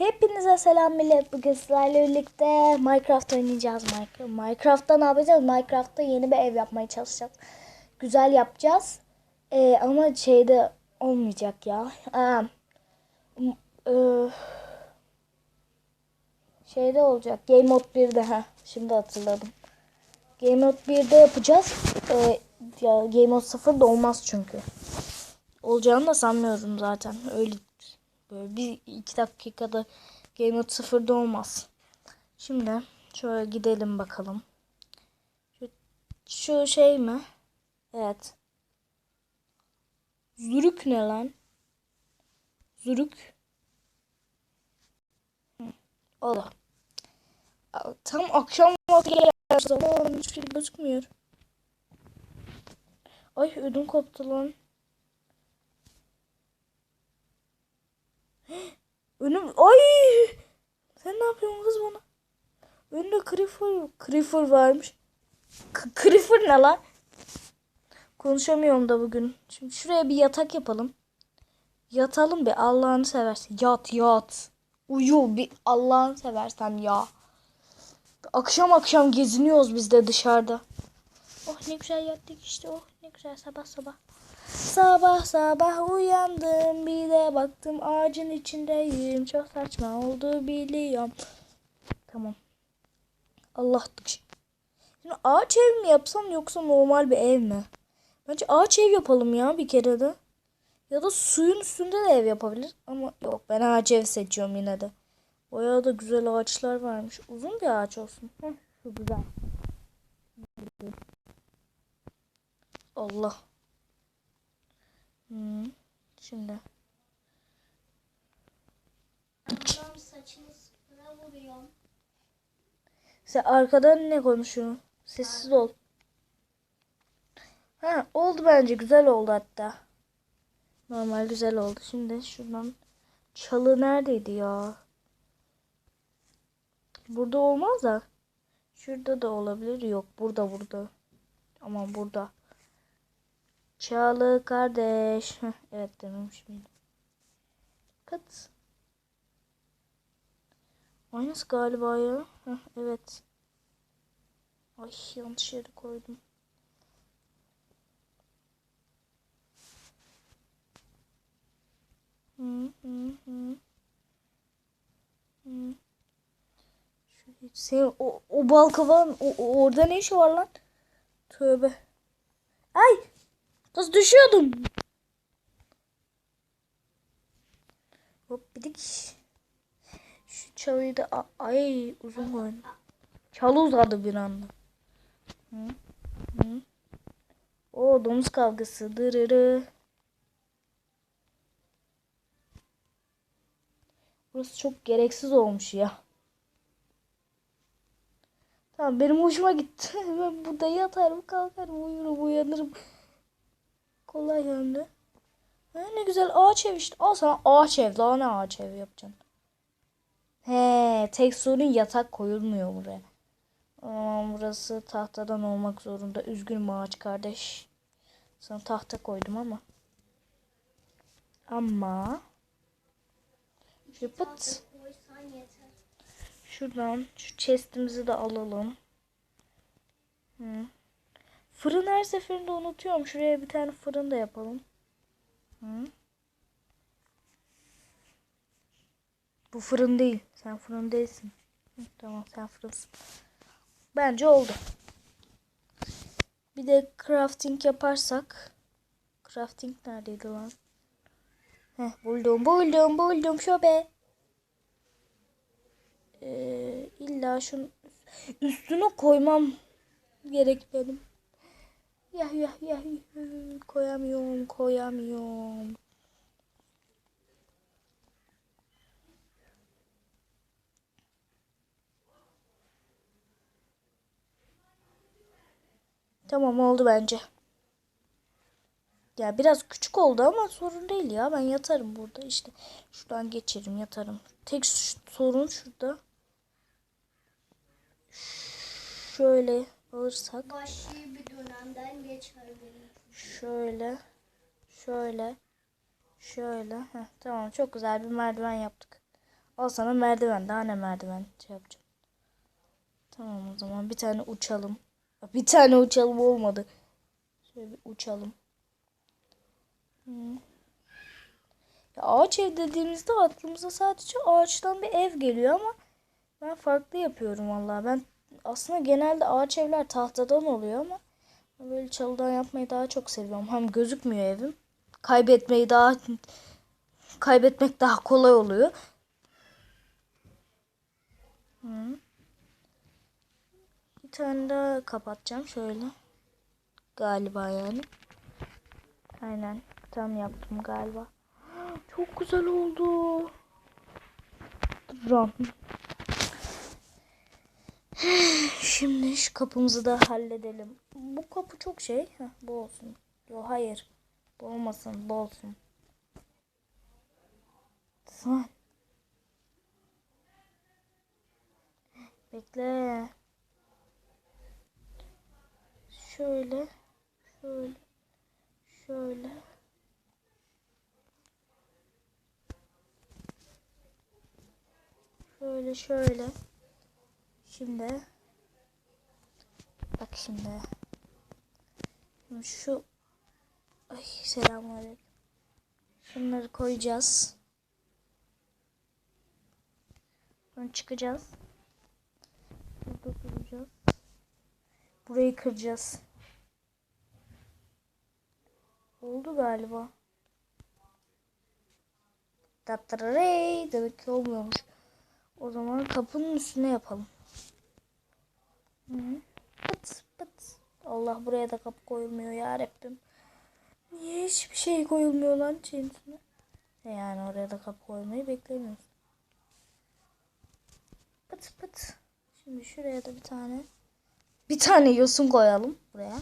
Hepinize selam millet. Bugün sizlerle birlikte Minecraft oynayacağız. Minecraft. Minecraft'ta ne yapacağız? Minecraft'ta yeni bir ev yapmaya çalışacağız. Güzel yapacağız. Ee, ama şeyde olmayacak ya. Aa, e, şeyde olacak. Game Mode 1'de. ha. Şimdi hatırladım. Game Mode 1'de yapacağız. Ee, ya Game Mode 0'da olmaz çünkü. Olacağını da sanmıyorum zaten. Öyle böyle bir iki dakikada Game Mode 0'da olmaz. Şimdi şöyle gidelim bakalım. Şu, şu şey mi? Evet. Zürük ne lan? Zürük. O da. Tam akşam vakti geldi zaman hiçbir şey gözükmüyor. Ay ödüm koptu lan. Önüm ay sen ne yapıyorsun kız bana? Önümde Creeper, Creeper varmış. K- Creeper ne lan? Konuşamıyorum da bugün. Şimdi şuraya bir yatak yapalım. Yatalım bir Allah'ını seversen. Yat yat. Uyu bir Allah'ını seversen ya. Akşam akşam geziniyoruz biz de dışarıda. Oh ne güzel yattık işte. Oh ne güzel sabah sabah. Sabah sabah uyandım bir de baktım ağacın içindeyim. Çok saçma oldu biliyorum. Tamam. Allah Şimdi ağaç ev mi yapsam yoksa normal bir ev mi? Bence ağaç ev yapalım ya bir kere de. Ya da suyun üstünde de ev yapabilir. Ama yok ben ağaç ev seçiyorum yine de. Bayağı da güzel ağaçlar varmış. Uzun bir ağaç olsun. Heh, şu güzel. Allah. Hmm. Şimdi. Adam saçını sıfıra vuruyor. Sen arkadan ne konuşuyorsun? Sessiz ol. Ha oldu bence güzel oldu hatta. Normal güzel oldu. Şimdi şuradan çalı neredeydi ya? Burada olmaz da. Şurada da olabilir. Yok burada burada. Ama burada. Çalı kardeş. Evet dememiş miydim? Kat. Aynısı galiba ya. Evet. Ay yanlış yere koydum. Hı hı hı. Hı. Şöyle Senin o, o bal kavan o, o- orada ne işi var lan? Tövbe. Ay! Kız düşüyordum. Hop bidik. Şu çalıyı da ay uzun koydum. Çalı uzadı bir anda. Hı? Hı? O domuz kavgası. Dırırı. Burası çok gereksiz olmuş ya. Tamam benim hoşuma gitti. Ben burada yatarım kalkarım uyurum uyanırım. Kolay de. Ha, ne güzel ağaç ev işte. Al sana ağaç ev. Daha ne ağaç ev yapacaksın? He, tek sorun yatak koyulmuyor buraya. Aman burası tahtadan olmak zorunda. Üzgünüm ağaç kardeş. Sana tahta koydum ama. Ama. Şöyle pıt. Koysan yeter. Şuradan şu chestimizi de alalım. Hı. Fırın her seferinde unutuyorum. Şuraya bir tane fırın da yapalım. Hı. Bu fırın değil. Sen fırın değilsin. Hı, tamam sen fırınsın. Bence oldu. Bir de crafting yaparsak. Crafting neredeydi lan? Heh, buldum buldum buldum şöbe. Ee, illa şun üstüne koymam gerek benim. Ya ya ya ya. koyamıyorum koyamıyorum. Tamam oldu bence. Ya biraz küçük oldu ama sorun değil ya. Ben yatarım burada işte. Şuradan geçerim yatarım. Tek sorun şurada. Şöyle alırsak. Vahşi bir dönemden geçer. Şöyle. Şöyle. Şöyle. Heh, tamam çok güzel bir merdiven yaptık. Al sana merdiven. Daha ne merdiven şey yapacağım. Tamam o zaman bir tane uçalım. Bir tane uçalım olmadı. Şöyle bir uçalım. Hı. Ya ağaç ev dediğimizde aklımıza sadece ağaçtan bir ev geliyor ama ben farklı yapıyorum vallahi. Ben aslında genelde ağaç evler tahtadan oluyor ama böyle çalıdan yapmayı daha çok seviyorum. Hem gözükmüyor evim. Kaybetmeyi daha kaybetmek daha kolay oluyor. Bir tane daha kapatacağım şöyle. Galiba yani. Aynen. Tam yaptım galiba. Çok güzel oldu. Run. Şimdi şu kapımızı da halledelim. Bu kapı çok şey. Heh, bu olsun. Yo hayır. Bu olmasın. Bu olsun. Sen. Bekle. Şöyle. Şöyle. Şöyle. Şöyle şöyle. Şimdi bak şimdi. Şu ay selamünaleyküm. Şunları koyacağız. Sonra çıkacağız. Burada duracağız. Burayı kıracağız. Oldu galiba. Tatarey demek ki olmuyormuş. O zaman kapının üstüne yapalım. Pıt pıt. Allah buraya da kapı koyulmuyor ya Rabbim. Niye hiçbir şey koyulmuyor lan üstüne? E Yani oraya da kapı koymayı beklemiyoruz. Pıt pıt. Şimdi şuraya da bir tane bir tane yosun koyalım buraya.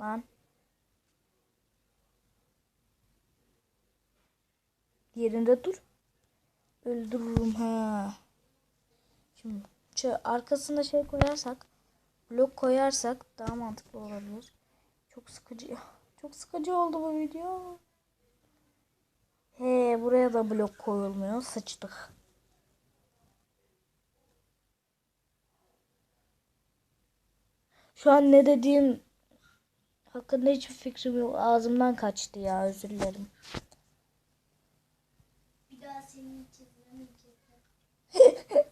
Lan. Yerinde dur. Öldürürüm ha. Şimdi şu arkasında şey koyarsak blok koyarsak daha mantıklı olabilir. Çok sıkıcı. Çok sıkıcı oldu bu video. He buraya da blok koyulmuyor. Sıçtık. Şu an ne dediğim hakkında hiçbir fikrim yok. Ağzımdan kaçtı ya özür dilerim. Bir daha senin için.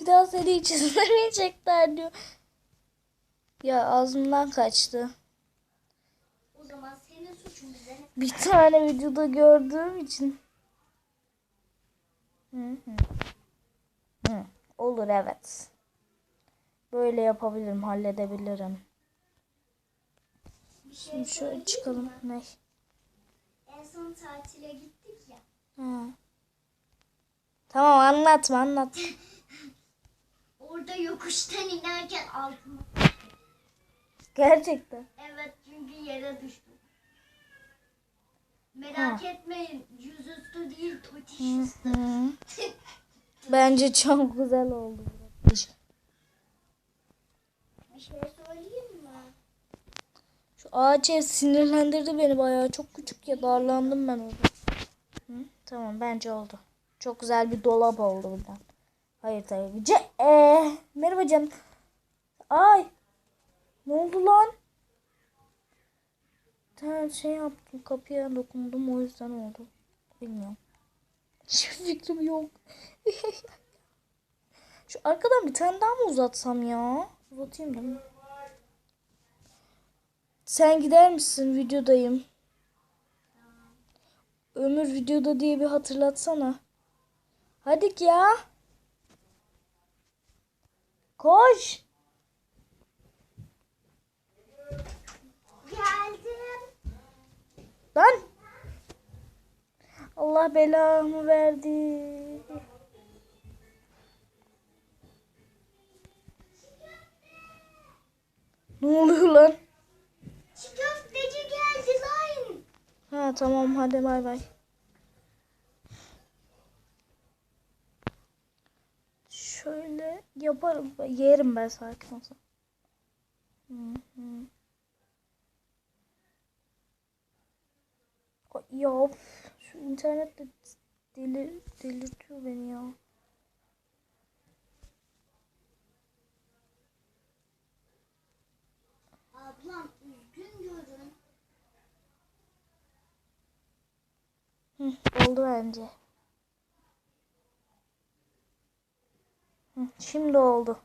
Bir daha seni hiç izlemeyecekler diyor. Ya ağzımdan kaçtı. O zaman senin suçun bize? Bir tane videoda gördüğüm için. Hı hı. Hı. Olur evet. Böyle yapabilirim, halledebilirim. Bir şey Şimdi şöyle çıkalım. Ne? En son tatile gittik ya. Ha. Tamam anlatma anlat. Orada yokuştan inerken altıma. Gerçekten. Evet çünkü yere düştüm. Merak Ha. etmeyin yüzüstü değil totiş üstü. Bence çok güzel oldu. Bir şey söyleyeyim mi? Şu ağaç ev sinirlendirdi beni bayağı. Çok küçük ya darlandım ben orada. Hı? Tamam bence oldu. Çok güzel bir dolap oldu buradan. Hayır tabii. Ce ee, merhaba canım. Ay. Ne oldu lan? Ben şey yaptım. Kapıya dokundum o yüzden oldu. Bilmiyorum. Hiçbir fikrim yok. Şu arkadan bir tane daha mı uzatsam ya? Uzatayım değil mi? Sen gider misin? Videodayım. Ömür videoda diye bir hatırlatsana. Hadi ya. Koş. Geldim. Lan. Allah belamı verdi. Ne oluyor lan? Köfteci geldi lan. Ha tamam hadi bay bay. Şöyle yaparım. Yerim ben sakin olsam. Hı hı. Ya şu internet de Delir, delirtiyor beni ya. Ablam üzgün görün. Hı, oldu bence. Şimdi oldu.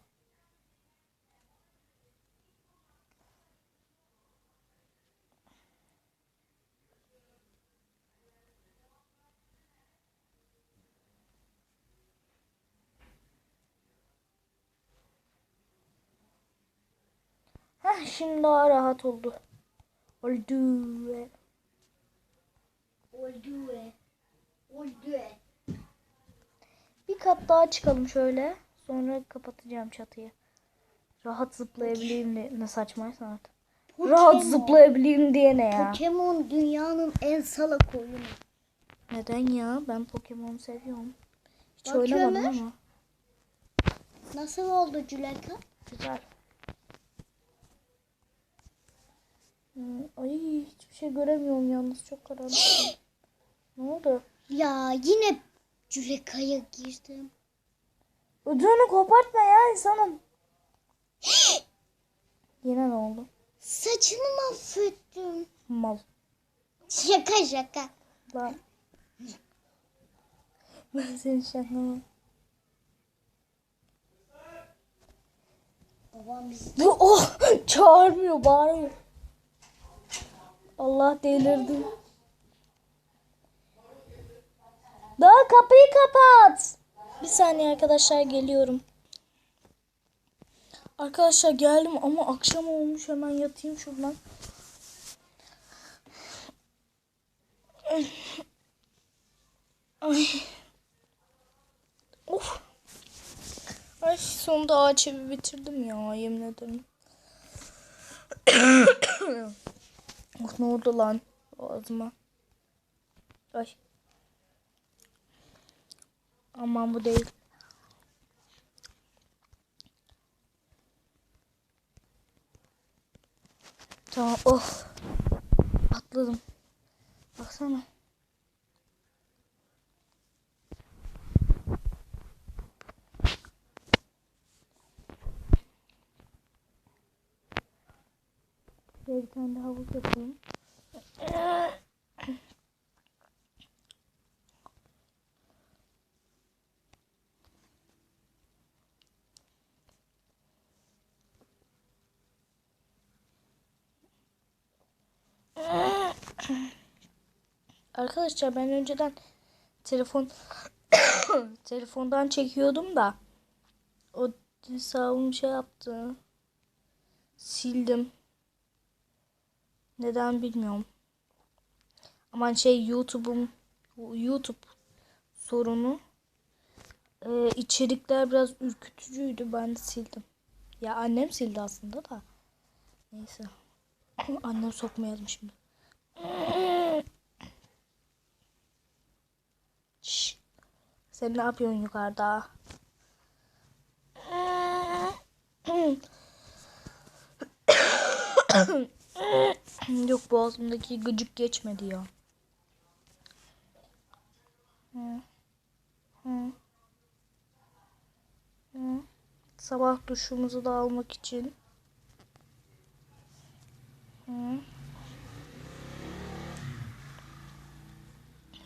Heh, şimdi daha rahat oldu. Oldu. Oldu. Oldu. Bir kat daha çıkalım şöyle. Sonra kapatacağım çatıyı. Rahat zıplayabileyim diye. Ne saçmaysa artık. Rahat zıplayabileyim diye ne ya? Pokemon dünyanın en salak oyunu. Neden ya? Ben Pokemon seviyorum. Hiç Bak oynamadım Ömer. ama. Nasıl oldu Cüleka? Güzel. Hmm, Ay hiçbir şey göremiyorum yalnız çok karanlık. ne oldu? Ya yine Cüleka'ya girdim. Ödünü kopartma ya insanım. Yine ne oldu? Saçını mahvettim. Mal. Şaka şaka. Lan. Ben senin şakanı. Babam biz Oh! Çağırmıyor, bağırıyor. Allah delirdim. Daha kapıyı kapat. Bir saniye arkadaşlar geliyorum. Arkadaşlar geldim ama akşam olmuş hemen yatayım şuradan. Ay. Of. Ay sonunda ağaç evi bitirdim ya yemin ederim. oh, ne oldu lan ağzıma? Ay. Aman bu değil. Tamam oh. Atladım. Baksana. Şuraya bir tane de havuz yapalım. Arkadaşlar ben önceden telefon telefondan çekiyordum da o hesabım şey yaptı. Sildim. Neden bilmiyorum. Ama şey YouTube'um YouTube sorunu e, içerikler biraz ürkütücüydü. Ben de sildim. Ya annem sildi aslında da. Neyse. annem sokmayalım şimdi. Sen ne yapıyorsun yukarıda? Yok boğazımdaki gıcık geçmedi ya. Sabah duşumuzu da almak için.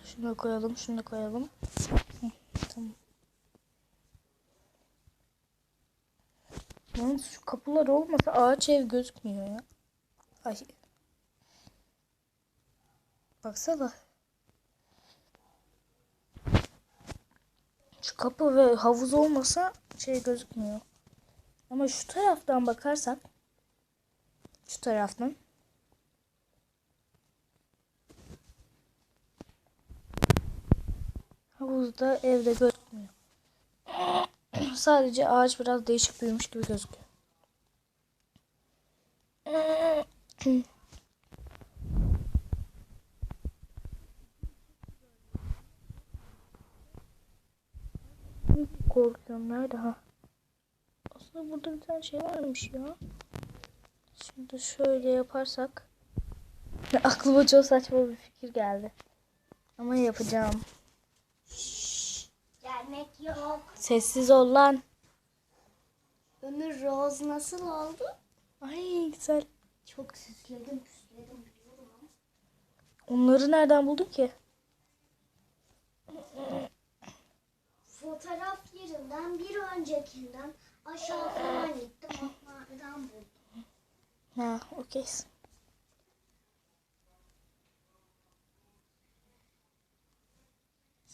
Şunu koyalım, şunu koyalım. Tamam. Yalnız şu kapılar olmasa ağaç ev gözükmüyor ya. Ay. Baksana. Şu kapı ve havuz olmasa şey gözükmüyor. Ama şu taraftan bakarsak şu taraftan havuzda evde gözükmüyor. Sadece ağaç biraz değişik büyümüş gibi gözüküyor. Korkuyorum nerede ha? Aslında burada bir tane şey varmış ya. Şimdi şöyle yaparsak. Aklıma çok saçma bir fikir geldi. Ama yapacağım. Sessiz ol lan. Ömür Rose nasıl oldu? Ay güzel. Çok süsledim ama. Onları nereden buldun ki? Fotoğraf yerinden bir öncekinden aşağı falan gittim. Onlardan buldum. Ha, okey.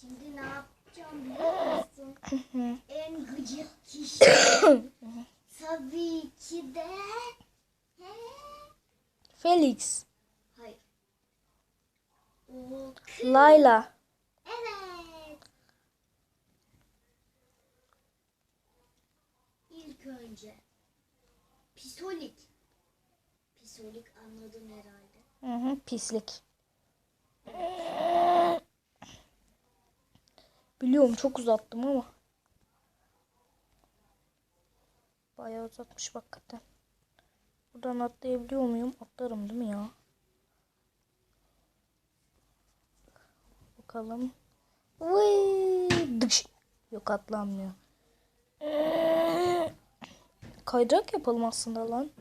Şimdi ne yapacağım biliyor musun? en gıcık kişi. Tabii ki de. He? Felix, Hayır. O kız. Layla. Evet. İlk önce pisolik. Pisolik anladın herhalde. Hı hı, pislik. Biliyorum çok uzattım ama. Bayağı uzatmış hakikaten. Buradan atlayabiliyor muyum? Atlarım değil mi ya? Bakalım. Vıy! Dıkş. Yok atlanmıyor. Kaydırak yapalım aslında lan.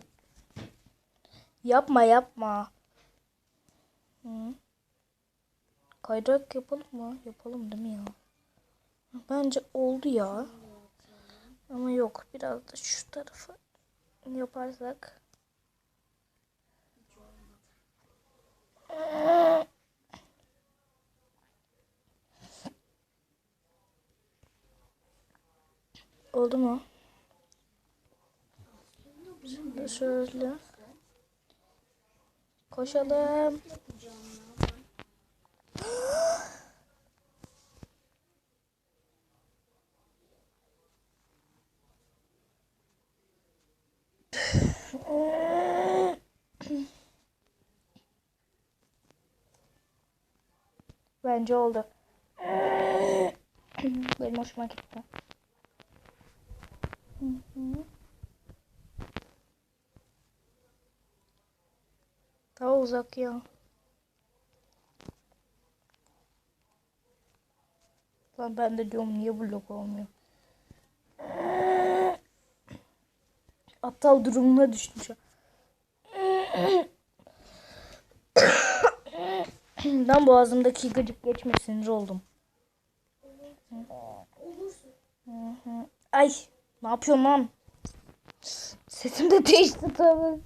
Yapma yapma. Kaydırak yapalım mı? Yapalım değil mi ya? Bence oldu ya. Ama yok. Biraz da şu tarafı yaparsak. Oldu mu? Şimdi şöyle. Koşalım. Bence oldu. Benim hoşuma gitti. Hı. Daha uzak ya. Lan ben de diyorum niye blok olmuyor. Aptal durumuna an. Ben boğazımdaki gıcık geçme oldum. Ay ne yapıyorsun lan? Sesim de değişti tabii.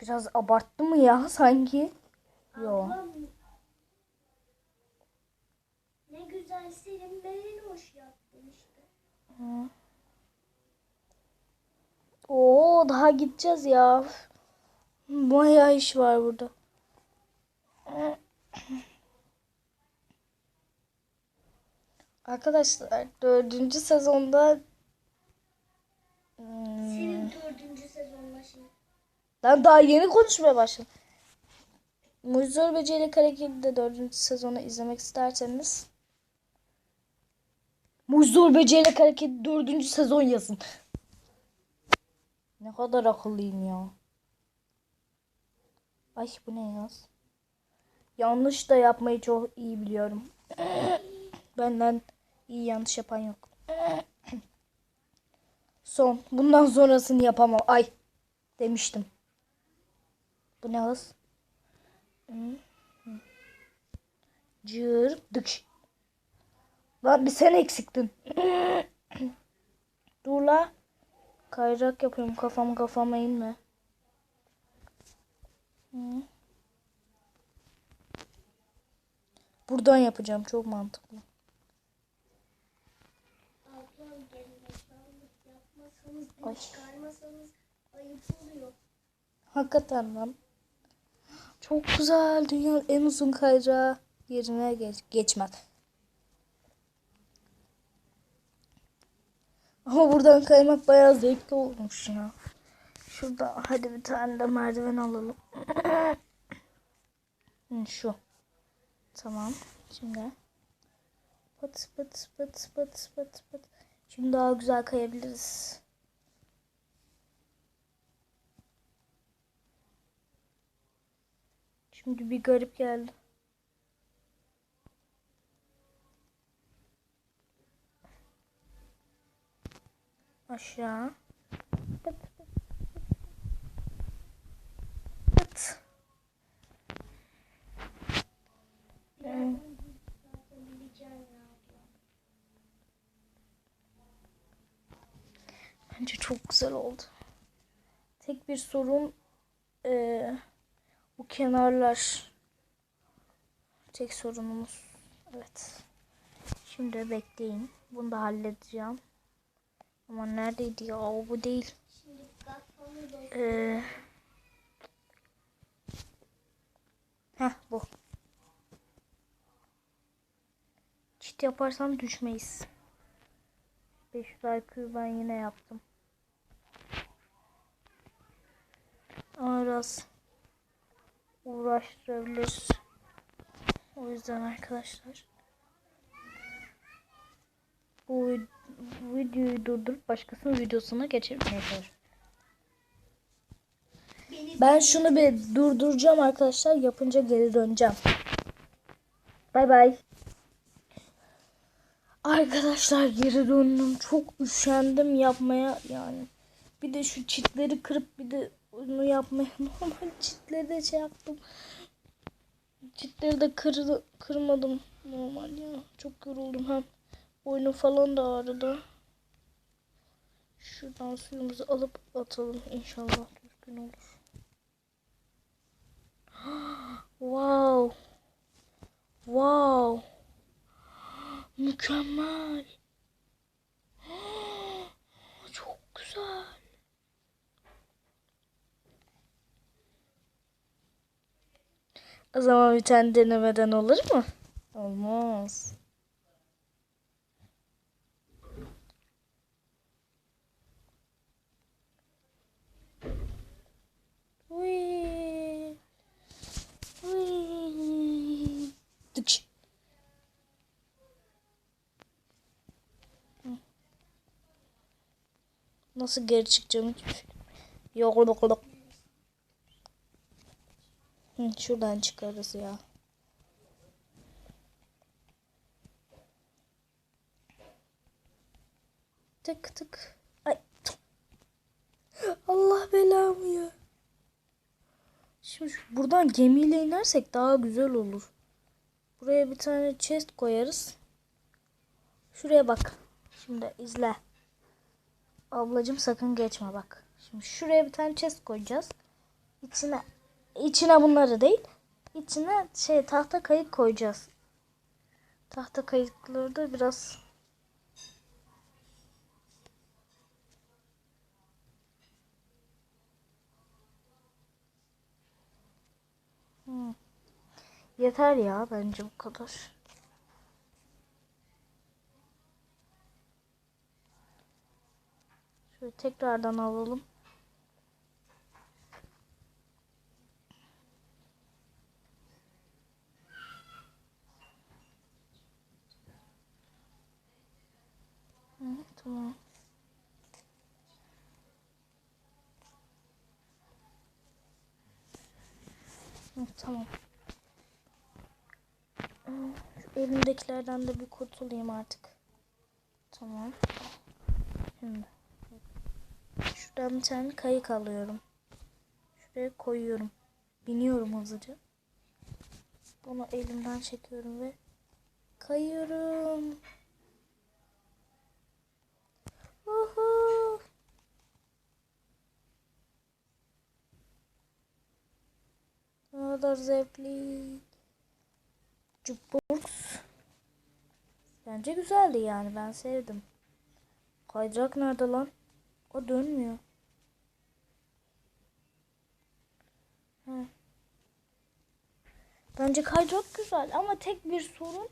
Biraz abarttı mı ya sanki? Yo. Ne güzel senin hoş yaptın işte. Oo daha gideceğiz ya. Bayağı iş var burada. Arkadaşlar dördüncü sezonda Hmm, Senin dördüncü sezonla şimdi. ben daha yeni konuşmaya başladım. Mucizor Beceri Hareketi de dördüncü sezonu izlemek isterseniz Mucizor Beceri Hareketi dördüncü sezon yazın. Ne kadar akıllıyım ya. Ay bu ne yaz? Yanlış da yapmayı çok iyi biliyorum. Benden iyi yanlış yapan yok. Son. Bundan sonrasını yapamam. Ay demiştim. Bu ne hız? Cır dık. Lan bir sen eksiktin. Dur la. Kayacak yapıyorum kafam kafama inme. Buradan yapacağım çok mantıklı. Ay. Hakikaten lan. Çok güzel. Dünyanın en uzun kayacağı yerine geç geçmez. Ama buradan kaymak bayağı zevkli olmuş ya. Şurada hadi bir tane de merdiven alalım. Şu. Tamam. Şimdi. Pıt pıt pıt pıt pıt pıt. Şimdi daha güzel kayabiliriz. Şimdi bir garip geldi. Aşağı. Pıt. Pıt. Hmm. Bence çok güzel oldu. Tek bir sorun eee, bu kenarlar. Tek sorunumuz. Evet. Şimdi bekleyin. Bunu da halledeceğim. Ama neredeydi ya? O bu değil. Ee, heh bu. Çit yaparsam düşmeyiz. 500 IQ ben yine yaptım. Ama biraz uğraştırabilir. O yüzden arkadaşlar bu videoyu durdurup başkasının videosuna geçirmeye çalışıyorum. Ben şunu bir durduracağım arkadaşlar. Yapınca geri döneceğim. Bay bay. Arkadaşlar geri döndüm. Çok üşendim yapmaya yani. Bir de şu çitleri kırıp bir de onu yapmaya normal çitleri de şey yaptım. Çitleri de kırdı, kırmadım normal ya. Çok yoruldum hem. Boynum falan da ağrıdı. Şuradan suyumuzu alıp atalım inşallah düzgün olur. Wow. Wow. Mükemmel. Çok güzel. O zaman bir tane denemeden olur mu? Olmaz. Hı. Nasıl geri çıkacağım hiçbir şey. Yokluk yokluk. Hı, şuradan çıkarız ya. Tık tık. Ay. Allah belamı ya. Şimdi buradan gemiyle inersek daha güzel olur. Buraya bir tane chest koyarız. Şuraya bak. Şimdi izle. Ablacım sakın geçme bak. Şimdi şuraya bir tane chest koyacağız. İçine içine bunları değil. İçine şey tahta kayık koyacağız. Tahta kayıkları da biraz Hmm. Yeter ya bence bu kadar. Şöyle tekrardan alalım. Tamam. Tamam. Şu elimdekilerden de bir kurtulayım artık. Tamam. Şimdi. Şuradan bir tane kayık alıyorum. Şuraya koyuyorum. Biniyorum hızlıca. Bunu elimden çekiyorum ve kayıyorum. Uhu. Ne kadar zevkli. Jukebox. Bence güzeldi yani ben sevdim. Kaydırak nerede lan? O dönmüyor. Bence kaydırak güzel ama tek bir sorun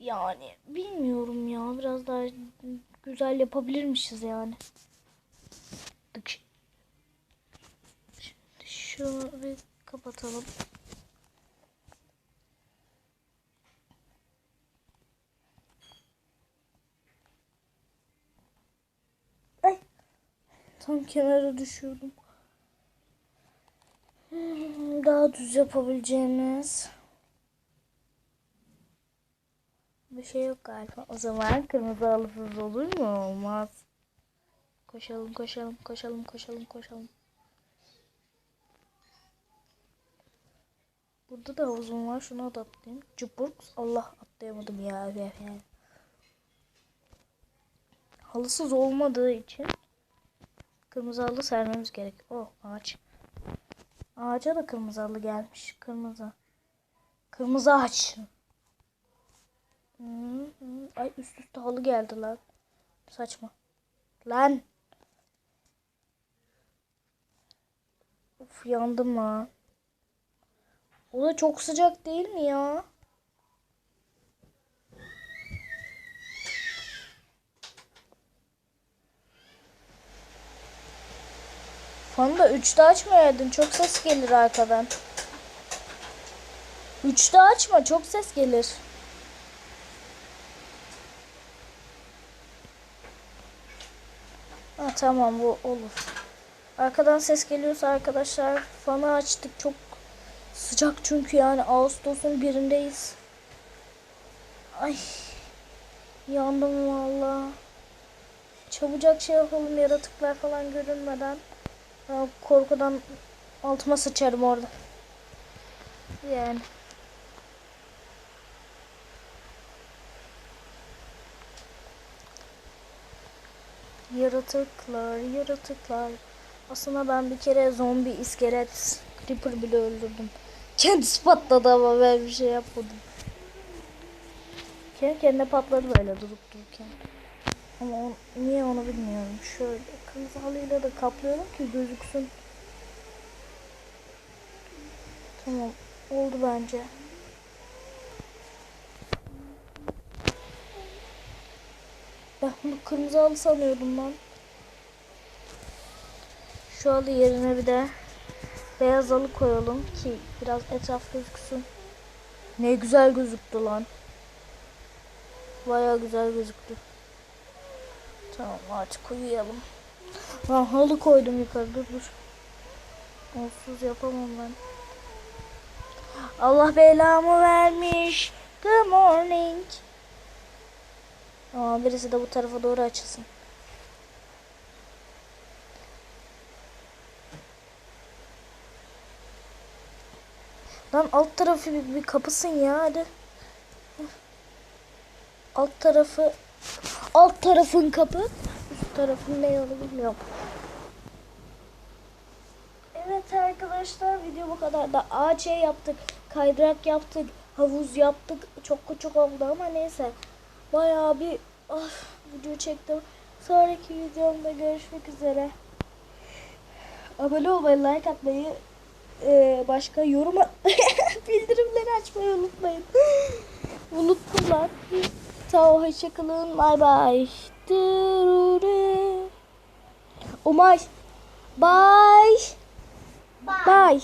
yani bilmiyorum ya biraz daha güzel yapabilirmişiz yani. Şimdi bir kapatalım. Tam kenara düşüyordum. Daha düz yapabileceğimiz bir şey yok galiba. O zaman kırmızı halısız olur mu? Olmaz. Koşalım, koşalım, koşalım, koşalım, koşalım. Burada da havuzum var. Şuna da atlayayım. Cıpırk. Allah atlayamadım ya. Halısız olmadığı için kırmızı halı sermemiz gerek. Oh ağaç. Ağaca da kırmızı halı gelmiş. Kırmızı. Kırmızı ağaç. Hı. Ay üst üste halı geldi lan. Saçma. Lan. Of yandım ha. O da çok sıcak değil mi ya? Fanı da 3'te açmayaydın. Çok ses gelir arkadan. 3'te açma. Çok ses gelir. Ha, tamam bu olur. Arkadan ses geliyorsa arkadaşlar fanı açtık. Çok sıcak çünkü yani Ağustos'un birindeyiz. Ay yandım valla. Çabucak şey yapalım yaratıklar falan görünmeden. Korkudan altıma sıçarım orada. Yani. Yaratıklar, yaratıklar. Aslında ben bir kere zombi, iskelet, creeper bile öldürdüm. Kendisi patladı ama ben bir şey yapmadım. Kendi kendine patladı böyle durup dururken. Ama o, niye onu bilmiyorum. Şöyle kırmızı halıyla da kaplıyorum ki gözüksün. Tamam. Oldu bence. Ben bunu kırmızı halı sanıyordum ben. Şu halı yerine bir de beyaz halı koyalım ki biraz etraf gözüksün. Ne güzel gözüktü lan. Baya güzel gözüktü. Tamam artık uyuyalım. Ben halı koydum yukarı dur dur. Onsuz yapamam ben. Allah belamı vermiş. Good morning. Aa, birisi de bu tarafa doğru açılsın. Lan alt tarafı bir, bir kapısın ya hadi. Alt tarafı alt tarafın kapı. Üst tarafın ne yolu bilmiyorum. Evet arkadaşlar video bu kadar da AC yaptık, kaydırak yaptık, havuz yaptık. Çok küçük oldu ama neyse. Bayağı bir ah, video çektim. Sonraki videomda görüşmek üzere. Abone olmayı, like atmayı, e, başka yorum bildirimleri açmayı unutmayın. Unuttum lan. Tamam hoşçakalın. Bye bye. Oh. Bye. Bye. Bye.